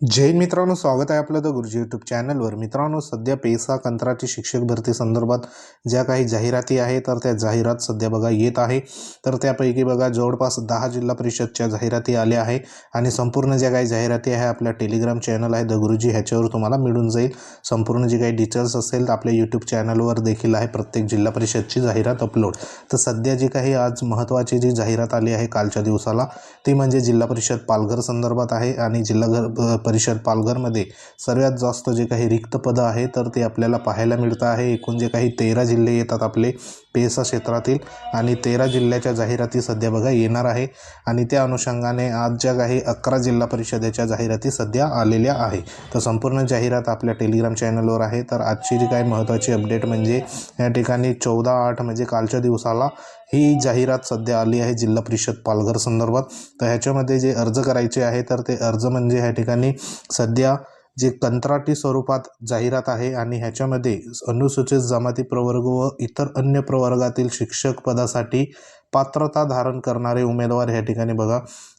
जैन मित्रांनो स्वागत आहे आपलं द गुरुजी यूट्यूब चॅनलवर मित्रांनो सध्या पेसा कंत्राटी शिक्षक भरती संदर्भात ज्या काही जाहिराती आहे तर त्या जाहिरात सध्या बघा येत आहे. तर त्यापैकी बघा जवळपास दहा जिल्हा परिषदच्या जाहिराती आल्या आहे आणि संपूर्ण ज्या काही जाहिराती आहे आपल्या टेलिग्राम चॅनल आहे द गुरुजी ह्याच्यावर तुम्हाला मिळून जाईल. संपूर्ण जे काही डिटेल्स असेल तर आपल्या यूट्यूब चॅनलवर देखील आहे प्रत्येक जिल्हा परिषदची जाहिरात अपलोड तर सध्या जी काही आज महत्त्वाची जी जाहिरात आली आहे कालच्या दिवसाला ती म्हणजे जिल्हा परिषद पालघर संदर्भात आहे आणि जिल्हा घर परिषद पालघरमध्ये सर्वात जास्त जे काही रिक्त पदं आहे तर ते आपल्याला पाहायला मिळतं आहे. एकूण जे काही तेरा जिल्हे येतात आपले पेसा क्षेत्रातील आणि तेरा जिल्ह्याच्या जाहिराती सध्या बघा येणार आहे. आणि त्या अनुषंगाने आज ज्या काही अकरा जिल्हा परिषदेच्या जाहिराती सध्या आलेल्या आहे. तर संपूर्ण जाहिरात आपल्या टेलिग्राम चॅनलवर आहे. तर आजची जी काही महत्त्वाची अपडेट म्हणजे या ठिकाणी चौदा आठ म्हणजे कालच्या दिवसाला ही जाहिरात सध्या आली आहे जिल्हा परिषद पालघर संदर्भात. तर ह्याच्यामध्ये जे अर्ज करायचे आहे तर ते अर्ज म्हणजे ह्या ठिकाणी सध्या जे कंत्राटी स्वरूपात जाहिरात आहे आणि ह्याच्यामध्ये अनुसूचित जमाती प्रवर्ग व इतर अन्य प्रवर्गातील शिक्षक पदासाठी पात्रता धारण करणारे उमेदवार ह्या ठिकाणी बघा.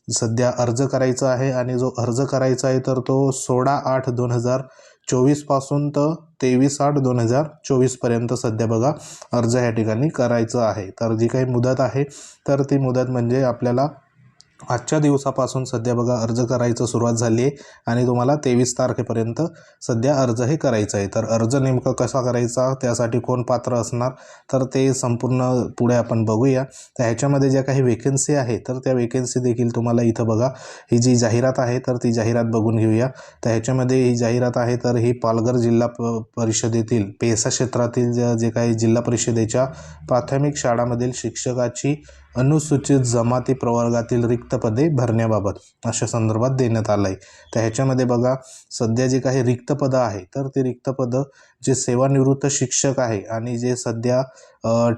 सध्या अर्ज करायचा आहे आणि जो अर्ज करायचा आहे तर तो सोळा आठ दोन हजार चोवीसपासून तर तेवीस आठ दोन हजार चोवीसपर्यंत सध्या बघा अर्ज ह्या ठिकाणी करायचं आहे. तर जी काही मुदत आहे तर ती मुदत म्हणजे आपल्याला आजच्या दिवसापासून सध्या बघा अर्ज करायचं सुरुवात झाली आहे आणि तुम्हाला तेवीस तारखेपर्यंत सध्या अर्ज हे करायचं आहे. तर अर्ज नेमकं कसा करायचा त्यासाठी कोण पात्र असणार तर ते संपूर्ण पुढे आपण बघूया. तर ह्याच्यामध्ये ज्या काही वेकेन्सी आहे तर त्या वेकेन्सी देखील तुम्हाला इथं बघा. ही जी जाहिरात आहे तर ती जाहिरात बघून घेऊया. तर ह्याच्यामध्ये ही जाहिरात आहे तर ही पालघर जिल्हा प परिषदेतील पेसा क्षेत्रातील ज्या जे काही जिल्हा परिषदेच्या प्राथमिक शाळामधील शिक्षकाची अनुसूचित जमाती प्रवर्गातील रिक्त पदे भरण्याबाबत अशा संदर्भात देण्यात आलं आहे तर ह्याच्यामध्ये बघा सध्या जे काही रिक्त पदं आहे तर ते रिक्त पदं जे सेवानिवृत्त शिक्षक आहे आणि जे सध्या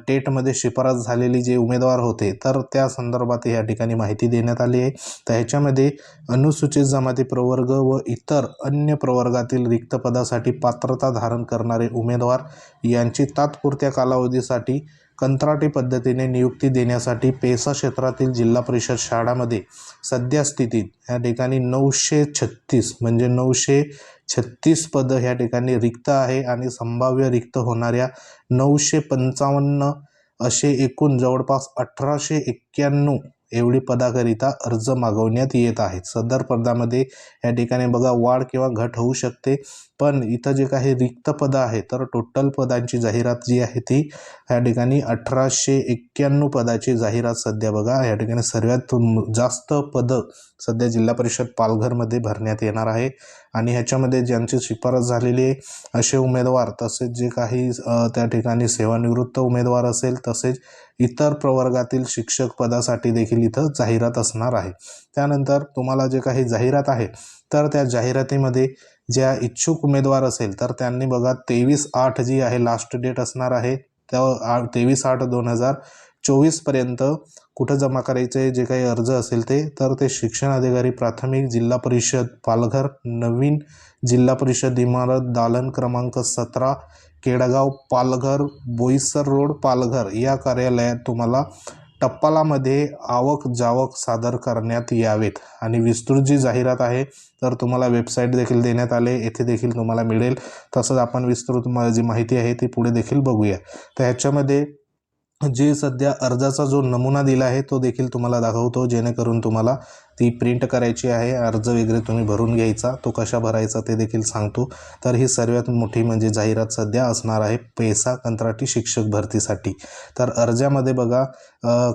टेटमध्ये शिफारस झालेली जे उमेदवार होते तर त्या संदर्भात या ठिकाणी माहिती देण्यात आली आहे. तर ह्याच्यामध्ये अनुसूचित जमाती प्रवर्ग व इतर अन्य प्रवर्गातील रिक्त पदासाठी पात्रता धारण करणारे उमेदवार यांची तात्पुरत्या कालावधीसाठी कंत्राटी पद्धतीने नियुक्ती देण्यासाठी पेसा क्षेत्रातील जिल्हा परिषद शाळामध्ये सध्या स्थितीत या ठिकाणी नऊशे छत्तीस म्हणजे नऊशे छत्तीस पदं ह्या ठिकाणी रिक्त आहे आणि संभाव्य रिक्त होणाऱ्या नऊशे पंचावन्न असे एकूण जवळपास अठराशे एक्क्याण्णव एवढी पदाकरिता अर्ज मागवण्यात येत आहेत. सदर पदामध्ये या ठिकाणी बघा वाढ किंवा घट होऊ शकते. पण इथं जे काही रिक्त पदं आहे तर टोटल पदांची जाहिरात जी आहे ती या ठिकाणी अठराशे एक्क्याण्णव पदाची जाहिरात सध्या बघा या ठिकाणी सर्वात जास्त पदं सध्या जिल्हा परिषद पालघरमध्ये भरण्यात येणार आहे. आणि ह्याच्यामध्ये ज्यांची शिफारस झालेली आहे असे उमेदवार तसेच जे काही त्या ठिकाणी सेवानिवृत्त उमेदवार असेल तसेच इतर प्रवर्गातील शिक्षक पदासाठी देखील इथं जाहिरात असणार आहे. त्यानंतर तुम्हाला जे काही जाहिरात आहे तर त्या जाहिरातीमध्ये ज्या इच्छुक उमेदवार असेल तर त्यांनी बघा तेवीस आठ जी आहे लास्ट डेट असणार आहे. त्या तेवीस आठ दोन हजार चोवीसपर्यंत कुठं जमा करायचे जे काही अर्ज असेल ते तर ते शिक्षण अधिकारी प्राथमिक जिल्हा परिषद पालघर नवीन जिल्हा परिषद इमारत दालन क्रमांक सतरा केडगाव पालघर बोईसर रोड पालघर. या कार्यालयात तुम्हाला टप्पालामध्ये आवक जावक सादर करण्यात यावेत. आणि विस्तृत जी जाहिरात आहे तर तुम्हाला वेबसाईट देखील देण्यात आले येथे देखील तुम्हाला मिळेल. तसंच आपण विस्तृत जी माहिती आहे ती पुढे देखील बघूया. तर ह्याच्यामध्ये जे सध्या अर्जाचा जो नमुना दिला आहे तो देखील तुम्हाला दाखवतो जेणेकरून तुम्हाला ती प्रिंट करायची आहे अर्ज वगैरे तुम्ही भरून घ्यायचा तो कशा भरायचा ते देखील सांगतो. तर ही सर्वात मोठी म्हणजे जाहिरात सध्या असणार आहे पैसा कंत्राटी शिक्षक भरतीसाठी. तर अर्जामध्ये बघा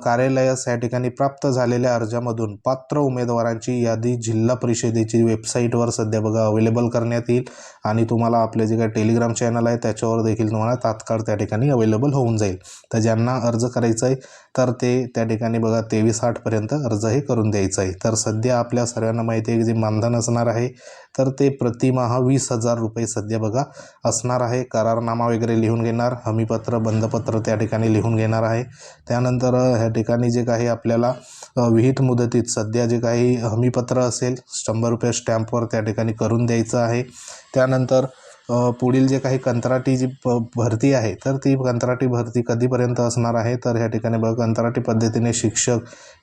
कार्यालयास या ठिकाणी प्राप्त झालेल्या अर्जामधून पात्र उमेदवारांची यादी जिल्हा परिषदेची वेबसाईटवर सध्या बघा अवेलेबल करण्यात येईल आणि तुम्हाला आपले जे काही टेलिग्राम चॅनल आहे त्याच्यावर देखील तुम्हाला तात्काळ त्या ठिकाणी अवेलेबल होऊन जाईल. तर ज्यांना अर्ज करायचा आहे तर ते त्या ठिकाणी बघा तेवीस आठपर्यंत अर्ज हे करून द्यायचं आहे. तर सध्या आपल्या सर्वांना माहिती आहे की जे मानधन असणार आहे तर ते प्रतिमाह वीस हजार रुपये सध्या बघा असणार आहे. करारनामा वगैरे लिहून घेणार हमीपत्र बंधपत्र त्या ठिकाणी लिहून घेणार आहे. त्यानंतर ह्या ठिकाणी जे काही आपल्याला विहित मुदतीत सध्या जे काही हमीपत्र असेल शंभर रुपये स्टॅम्पवर त्या ठिकाणी करून द्यायचं आहे. त्यानंतर पुढील जे काही कंत्राटी जी प भरती आहे तर ती कंत्राटी भरती कधीपर्यंत असणार आहे? तर ह्या ठिकाणी बघा कंत्राटी पद्धतीने शिक्षक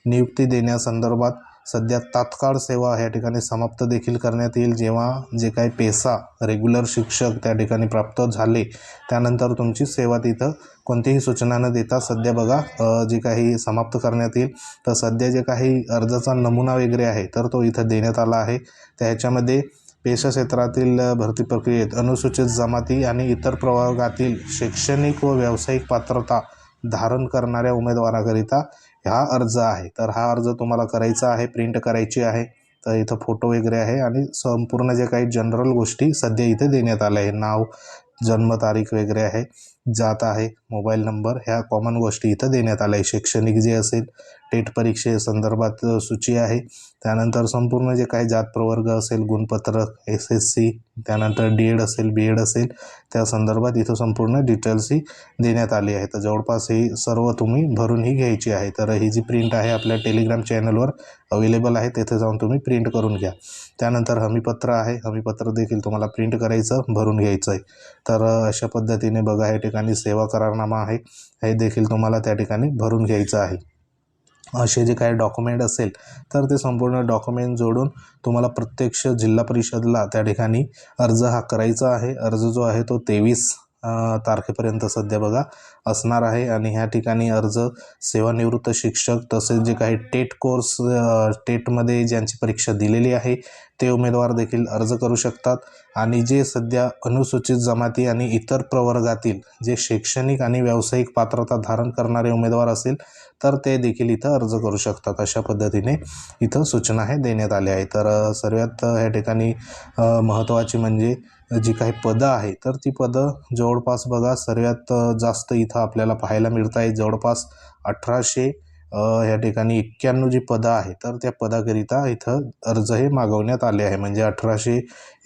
नियुक्ती देण्यासंदर्भात सध्या तात्काळ सेवा ह्या ठिकाणी समाप्त देखील करण्यात येईल. जेव्हा जे काही पेसा रेग्युलर शिक्षक त्या ठिकाणी प्राप्त झाले त्यानंतर तुमची सेवा तिथं कोणतीही सूचना न देता सध्या बघा जे काही समाप्त करण्यात येईल. तर सध्या जे काही अर्जाचा नमुना वगैरे आहे तर तो इथं देण्यात आला आहे. त्या ह्याच्यामध्ये पेशा क्षेत्रातील भरती प्रक्रियेत अनुसूचित जमाती आणि इतर प्रवर्गातील शैक्षणिक व व्यावसायिक पात्रता धारण करणाऱ्या उमेदवाराकरिता हा अर्ज आहे. तर हा अर्ज तुम्हाला करायचा आहे प्रिंट करायची आहे. तर इथं फोटो वगैरे आहे आणि संपूर्ण जे काही जनरल गोष्टी सध्या इथे देण्यात आल्या आहे नाव जन्मतारीख वगैरे आहे जात आहे मोबाईल नंबर ह्या कॉमन गोष्टी इथं देण्यात आल्या आहे शैक्षणिक जे असेल टेट परीक्षेसंदर्भात सूची आहे. त्यानंतर संपूर्ण जे काही जात प्रवर्ग असेल गुणपत्रक एस एस सी त्यानंतर डी एड असेल बी एड असेल त्या संदर्भात इथं संपूर्ण डिटेल्स ही देण्यात आली आहे. तर जवळपास ही सर्व तुम्ही भरून ही घ्यायची आहे. तर ही जी प्रिंट आहे आपल्या टेलिग्राम चॅनलवर अवेलेबल आहे तेथे जाऊन तुम्ही प्रिंट करून घ्या. त्यानंतर हमीपत्र आहे. हमीपत्र देखील तुम्हाला प्रिंट करायचं भरून घ्यायचं आहे तर अशा पद्धतीने बघा या ठिकाणी सेवा करारनामा आहे. हे देखील तुम्हाला त्या ठिकाणी भरून घ्यायचं आहे. असे जे काही डॉक्युमेंट असेल तर ते संपूर्ण डॉक्युमेंट जोडून तुम्हाला प्रत्यक्ष जिल्हा परिषदला त्या ठिकाणी अर्ज हा करायचा आहे. अर्ज जो आहे तो तेवीस तारखेपर्यंत सध्या बघा असणार आहे आणि ह्या ठिकाणी अर्ज सेवानिवृत्त शिक्षक तसेच जे काही टेट कोर्स टेटमध्ये ज्यांची परीक्षा दिलेली आहे ते उमेदवार देखील अर्ज करू शकतात. आणि जे सध्या अनुसूचित जमाती आणि इतर प्रवर्गातील जे शैक्षणिक आणि व्यावसायिक पात्रता धारण करणारे उमेदवार असेल तर ते देखील इथं अर्ज करू शकतात. अशा पद्धतीने इथं सूचना हे देण्यात आल्या आहे तर सर्वात ह्या ठिकाणी महत्त्वाची म्हणजे जी काही पदं आहेत तर ती पदं जवळपास बघा सर्वात जास्त इथं आपल्याला पाहायला मिळत आहे जवळपास अठराशे ह्या ठिकाणी एक्क्याण्णव जी पदं आहे तर त्या पदाकरिता इथं अर्ज हे मागवण्यात आले आहे. म्हणजे अठराशे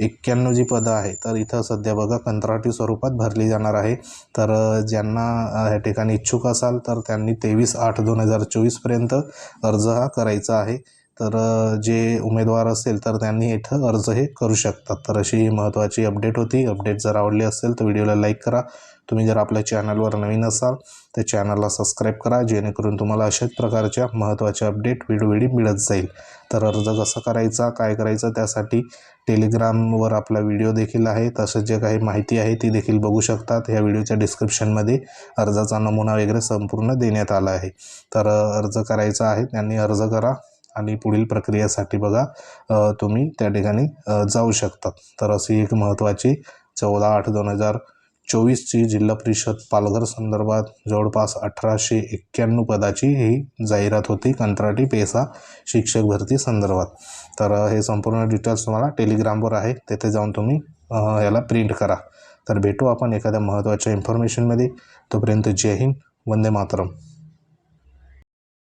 एक्क्याण्णव जी पदं आहे तर इथं सध्या बघा कंत्राटी स्वरूपात भरली जाणार आहे. तर ज्यांना ह्या ठिकाणी इच्छुक असाल तर त्यांनी तेवीस आठ दोन हजार चोवीसपर्यंत अर्ज हा करायचा आहे. तर जे उमेदवार असेल तर त्यांनी इथं अर्ज हे करू शकतात. तर अशी ही महत्त्वाची अपडेट होती. अपडेट जर आवडली असेल तर व्हिडिओला लाईक करा. तुम्ही जर आपल्या चॅनलवर नवीन असाल तर चॅनलला सबस्क्राईब करा. जेणेकरून तुम्हाला अशाच प्रकारच्या महत्त्वाच्या अपडेट वेळोवेळी मिळत जाईल. तर अर्ज कसा करायचा काय करायचं त्यासाठी टेलिग्रामवर आपला व्हिडिओ देखील आहे. तसंच जे काही माहिती आहे ती देखील बघू शकतात. ह्या व्हिडिओच्या डिस्क्रिप्शनमध्ये अर्जाचा नमुना वगैरे संपूर्ण देण्यात आला आहे. तर अर्ज करायचा आहे. त्यांनी अर्ज करा. आणि पुढील प्रक्रियेसाठी बघा तुम्ही त्या ठिकाणी जाऊ शकता. तर अशी एक महत्त्वाची चौदा आठ दोन हजार चोवीसची जिल्हा परिषद पालघर संदर्भात जवळपास अठराशे एक्क्याण्णव पदाची ही जाहिरात होती कंत्राटी पेसा शिक्षक भरती संदर्भात. तर हे संपूर्ण डिटेल्स तुम्हाला टेलिग्रामवर आहे तेथे जाऊन तुम्ही याला प्रिंट करा. तर भेटू आपण एखाद्या महत्त्वाच्या इन्फॉर्मेशनमध्ये तोपर्यंत जय हिंद वंदे मातरम.